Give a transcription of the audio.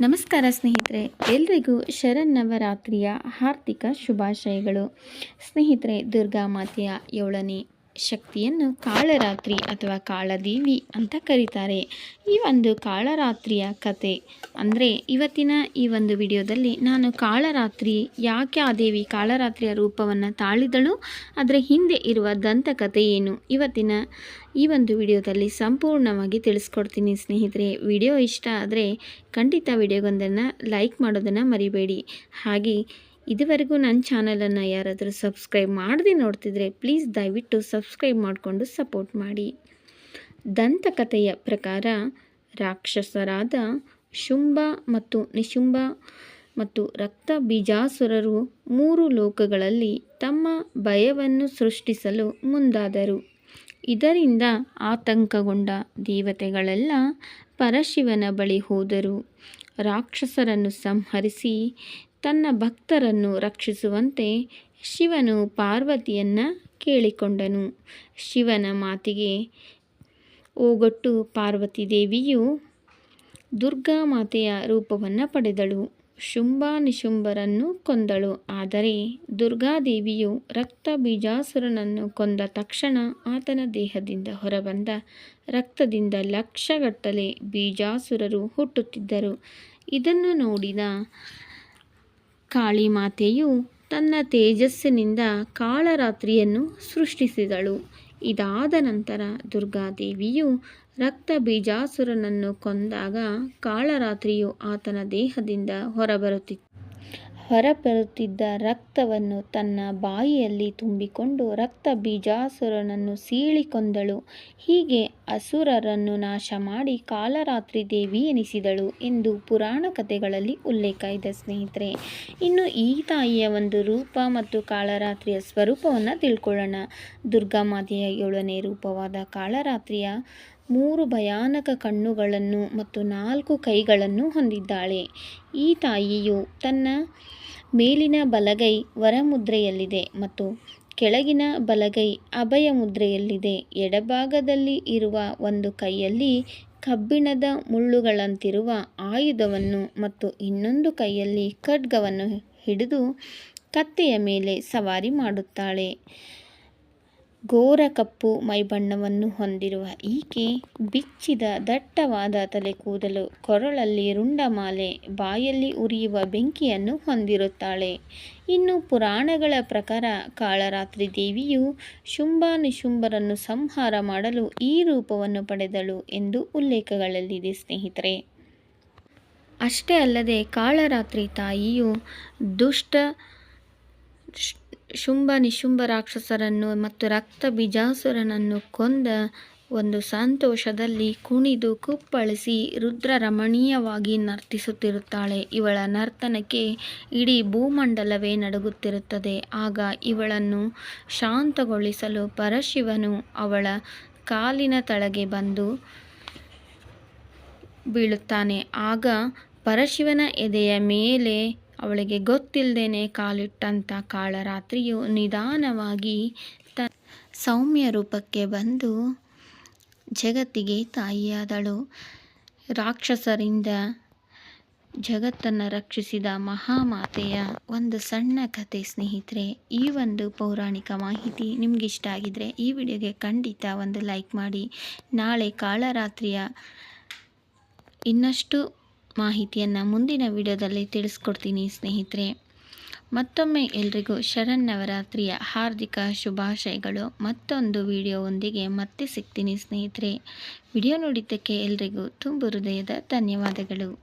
ನಮಸ್ಕಾರ ಸ್ನೇಹಿತರೆ ಎಲ್ರಿಗೂ ಶರನ್ನವರಾತ್ರಿಯ ಹಾರ್ದಿಕ ಶುಭಾಶಯಗಳು. ಸ್ನೇಹಿತರೆ ದುರ್ಗಾ ಮಾತೆಯ ಏಳನೇ ಶಕ್ತಿಯನ್ನು ಕಾಳರಾತ್ರಿ ಅಥವಾ ಕಾಳದೇವಿ ಅಂತ ಕರೀತಾರೆ. ಈ ಒಂದು ಕಾಳರಾತ್ರಿಯ ಕತೆ ಅಂದರೆ ಇವತ್ತಿನ ಈ ಒಂದು ವಿಡಿಯೋದಲ್ಲಿ ನಾನು ಕಾಳರಾತ್ರಿ ಯಾಕೆ ಆ ದೇವಿ ಕಾಳರಾತ್ರಿಯ ರೂಪವನ್ನು ತಾಳಿದಳು? ಅದರ ಹಿಂದೆ ಇರುವ ದಂತಕಥೆ ಏನು? ಇವತ್ತಿನ ಈ ಒಂದು ವಿಡಿಯೋದಲ್ಲಿ ಸಂಪೂರ್ಣವಾಗಿ ತಿಳಿಸ್ಕೊಡ್ತೀನಿ ಸ್ನೇಹಿತರೆ. ವಿಡಿಯೋ ಇಷ್ಟ ಆದರೆ ಖಂಡಿತ ವಿಡಿಯೋಗೊಂದನ್ನು ಲೈಕ್ ಮಾಡೋದನ್ನು ಮರಿಬೇಡಿ. ಹಾಗೆ ಇದುವರೆಗೂ ನನ್ನ ಚಾನಲನ್ನು ಯಾರಾದರೂ ಸಬ್ಸ್ಕ್ರೈಬ್ ಮಾಡದೆ ನೋಡ್ತಿದ್ರೆ ಪ್ಲೀಸ್ ದಯವಿಟ್ಟು ಸಬ್ಸ್ಕ್ರೈಬ್ ಮಾಡಿಕೊಂಡು ಸಪೋರ್ಟ್ ಮಾಡಿ. ದಂತಕಥೆಯ ಪ್ರಕಾರ ರಾಕ್ಷಸರಾದ ಶುಂಭ ಮತ್ತು ನಿಶುಂಭ ಮತ್ತು ರಕ್ತ ಬೀಜಾಸುರರು ಮೂರು ಲೋಕಗಳಲ್ಲಿ ತಮ್ಮ ಭಯವನ್ನು ಸೃಷ್ಟಿಸಲು ಮುಂದಾದರು. ಇದರಿಂದ ಆತಂಕಗೊಂಡ ದೇವತೆಗಳೆಲ್ಲ ಪರಶಿವನ ಬಳಿ ಹೋದರು. ರಾಕ್ಷಸರನ್ನು ಸಂಹರಿಸಿ ತನ್ನ ಭಕ್ತರನ್ನು ರಕ್ಷಿಸುವಂತೆ ಶಿವನು ಪಾರ್ವತಿಯನ್ನು ಕೇಳಿಕೊಂಡನು. ಶಿವನ ಮಾತಿಗೆ ಓಗೊಟ್ಟು ಪಾರ್ವತಿ ದೇವಿಯು, ದುರ್ಗಾ ಮಾತೆಯ ರೂಪವನ್ನು ಪಡೆದಳು. ಶುಂಭ ನಿಶುಂಭರನ್ನು ಕೊಂದಳು. ಆದರೆ ದುರ್ಗಾದೇವಿಯು ರಕ್ತ ಬೀಜಾಸುರನನ್ನು ಕೊಂದ ತಕ್ಷಣ ಆತನ ದೇಹದಿಂದ ಹೊರಬಂದ ರಕ್ತದಿಂದ ಲಕ್ಷಗಟ್ಟಲೆ ಬೀಜಾಸುರರು ಹುಟ್ಟುತ್ತಿದ್ದರು. ಇದನ್ನು ನೋಡಿದ ಕಾಳಿಮಾತೆಯು ತನ್ನ ತೇಜಸ್ಸಿನಿಂದ ಕಾಳರಾತ್ರಿಯನ್ನು ಸೃಷ್ಟಿಸಿದಳು. ಇದಾದ ನಂತರ ದುರ್ಗಾದೇವಿಯು ರಕ್ತ ಬೀಜಾಸುರನನ್ನು ಕೊಂದಾಗ ಕಾಳರಾತ್ರಿಯು ಆತನ ದೇಹದಿಂದ ಹೊರಬರುತ್ತಿತ್ತು. ಹೊರಬರುತ್ತಿದ್ದ ರಕ್ತವನ್ನು ತನ್ನ ಬಾಯಿಯಲ್ಲಿ ತುಂಬಿಕೊಂಡು ರಕ್ತ ಬೀಜಾಸುರನನ್ನು ಸೀಳಿಕೊಂದಳು ಹೀಗೆ ಅಸುರರನ್ನು ನಾಶ ಮಾಡಿ ಕಾಲರಾತ್ರಿ ದೇವಿ ಎನಿಸಿದಳು ಎಂದು ಪುರಾಣ ಕಥೆಗಳಲ್ಲಿ ಉಲ್ಲೇಖ ಇದೆ ಸ್ನೇಹಿತರೆ. ಇನ್ನು ಈ ತಾಯಿಯ ಒಂದು ರೂಪ ಮತ್ತು ಕಾಳರಾತ್ರಿಯ ಸ್ವರೂಪವನ್ನು ತಿಳ್ಕೊಳ್ಳೋಣ. ದುರ್ಗಾಮಾತೆಯ ಏಳನೇ ರೂಪವಾದ ಕಾಳರಾತ್ರಿಯ ಮೂರು ಭಯಾನಕ ಕಣ್ಣುಗಳನ್ನು ಮತ್ತು ನಾಲ್ಕು ಕೈಗಳನ್ನು ಹೊಂದಿದ್ದಾಳೆ. ಈ ತಾಯಿಯು ತನ್ನ ಮೇಲಿನ ಬಲಗೈ ವರಮುದ್ರೆಯಲ್ಲಿದೆ ಮತ್ತು ಕೆಳಗಿನ ಬಲಗೈ ಅಭಯ ಮುದ್ರೆಯಲ್ಲಿದೆ ಎಡಭಾಗದಲ್ಲಿ ಇರುವ ಒಂದು ಕೈಯಲ್ಲಿ ಕಬ್ಬಿಣದ ಮುಳ್ಳುಗಳಂತಿರುವ ಆಯುಧವನ್ನು ಮತ್ತು ಇನ್ನೊಂದು ಕೈಯಲ್ಲಿ ಖಡ್ಗವನ್ನು ಹಿಡಿದು ಕತ್ತೆಯ ಮೇಲೆ ಸವಾರಿ ಮಾಡುತ್ತಾಳೆ. ಘೋರ ಕಪ್ಪು ಮೈಬಣ್ಣವನ್ನು ಹೊಂದಿರುವ ಈಕೆ ಬಿಚ್ಚಿದ ದಟ್ಟವಾದ ತಲೆ ಕೂದಲು ಕೊರಳಲ್ಲಿ ರುಂಡಮಾಲೆ ಬಾಯಲ್ಲಿ ಉರಿಯುವ ಬೆಂಕಿಯನ್ನು ಹೊಂದಿರುತ್ತಾಳೆ. ಇನ್ನು ಪುರಾಣಗಳ ಪ್ರಕಾರ ಕಾಳರಾತ್ರಿ ದೇವಿಯು ಶುಂಭ ನಿಶುಂಭರನ್ನು ಸಂಹಾರ ಮಾಡಲು ಈ ರೂಪವನ್ನು ಪಡೆದಳು ಎಂದು ಉಲ್ಲೇಖಗಳಲ್ಲಿದೆ, ಸ್ನೇಹಿತರೆ. ಅಷ್ಟೇ ಅಲ್ಲದೆ ಕಾಳರಾತ್ರಿ ತಾಯಿಯು ದುಷ್ಟ ಶುಂಭ ನಿಶುಂಭ ರಾಕ್ಷಸರನ್ನು ಮತ್ತು ರಕ್ತ ಬಿಜಾಸುರನನ್ನು ಕೊಂದ ಒಂದು ಸಂತೋಷದಲ್ಲಿ ಕುಣಿದು ಕುಪ್ಪಳಿಸಿ ರುದ್ರ ರಮಣೀಯವಾಗಿ ನರ್ತಿಸುತ್ತಿರುತ್ತಾಳೆ. ಇವಳ ನರ್ತನಕ್ಕೆ ಇಡೀ ಭೂಮಂಡಲವೇ ನಡುಗುತ್ತಿರುತ್ತದೆ. ಆಗ ಇವಳನ್ನು ಶಾಂತಗೊಳಿಸಲು ಪರಶಿವನು ಅವಳ ಕಾಲಿನ ತಳಗೆ ಬಂದು ಬೀಳುತ್ತಾನೆ. ಆಗ ಪರಶಿವನ ಎದೆಯ ಮೇಲೆ ಅವಳಿಗೆ ಗೊತ್ತಿಲ್ಲದೇನೆ ಕಾಲಿಟ್ಟಂಥ ಕಾಳರಾತ್ರಿಯು ನಿಧಾನವಾಗಿ ತ ಸೌಮ್ಯ ರೂಪಕ್ಕೆ ಬಂದು ಜಗತ್ತಿಗೆ ತಾಯಿಯಾದಳು. ರಾಕ್ಷಸರಿಂದ ಜಗತ್ತನ್ನು ರಕ್ಷಿಸಿದ ಮಹಾಮಾತೆಯ ಒಂದು ಸಣ್ಣ ಕತೆ ಸ್ನೇಹಿತರೆ, ಈ ಒಂದು ಪೌರಾಣಿಕ ಮಾಹಿತಿ ನಿಮಗಿಷ್ಟ ಆಗಿದ್ರೆ ಈ ವಿಡಿಯೋಗೆ ಖಂಡಿತ ಒಂದು ಲೈಕ್ ಮಾಡಿ. ನಾಳೆ ಕಾಳರಾತ್ರಿಯ ಇನ್ನಷ್ಟು ಮಾಹಿತಿಯನ್ನು ಮುಂದಿನ ವಿಡಿಯೋದಲ್ಲಿ ತಿಳಿಸ್ಕೊಡ್ತೀನಿ, ಸ್ನೇಹಿತರೆ. ಮತ್ತೊಮ್ಮೆ ಎಲ್ರಿಗೂ ಶರನ್ನವರಾತ್ರಿಯ ಹಾರ್ದಿಕ ಶುಭಾಶಯಗಳು. ಮತ್ತೊಂದು ವಿಡಿಯೋವೊಂದಿಗೆ ಮತ್ತೆ ಸಿಗ್ತೀನಿ, ಸ್ನೇಹಿತರೆ. ವಿಡಿಯೋ ನೋಡಿದ್ದಕ್ಕೆ ಎಲ್ರಿಗೂ ತುಂಬ ಹೃದಯದ ಧನ್ಯವಾದಗಳು.